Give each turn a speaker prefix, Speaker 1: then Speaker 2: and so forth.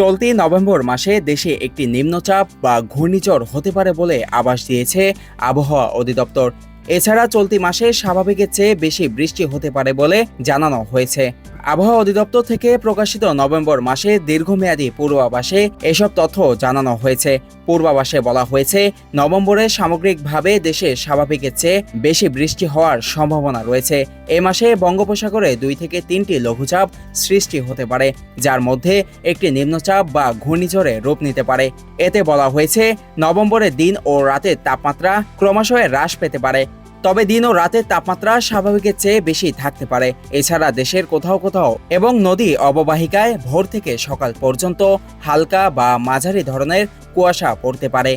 Speaker 1: চলতি নভেম্বর মাসে দেশে একটি নিম্নচাপ বা ঘূর্ণিঝড় হতে পারে বলে আভাস দিয়েছে আবহাওয়া অধিদপ্তর। এছাড়া চলতি মাসে স্বাভাবিকের চেয়ে বেশি বৃষ্টি হতে পারে বলে জানানো হয়েছে। আবহাওয়া অধিদপ্তর থেকে প্রকাশিত নভেম্বর মাসে দীর্ঘমেয়াদী পূর্বাভাসে এসব তথ্য জানানো হয়েছে। পূর্বাভাসে বলা হয়েছে, নভেম্বরে সামগ্রিকভাবে দেশে স্বাভাবিকের চেয়ে বেশি বৃষ্টি হওয়ার সম্ভাবনা রয়েছে। এ মাসে বঙ্গোপসাগরে দুই থেকে তিনটি লঘুচাপ সৃষ্টি হতে পারে, যার মধ্যে একটি নিম্নচাপ বা ঘূর্ণিঝড়ে রূপ নিতে পারে। এতে বলা হয়েছে নভেম্বরে দিন ও রাতের তাপমাত্রা ক্রমশ হ্রাস পেতে পারে। তবে দিন ও রাতের তাপমাত্রা স্বাভাবিকের চেয়ে বেশি থাকতে পারে। এছাড়া দেশের কোথাও কোথাও এবং নদী অববাহিকায় ভোর থেকে সকাল পর্যন্ত হালকা বা মাঝারি ধরনের কুয়াশা পড়তে পারে।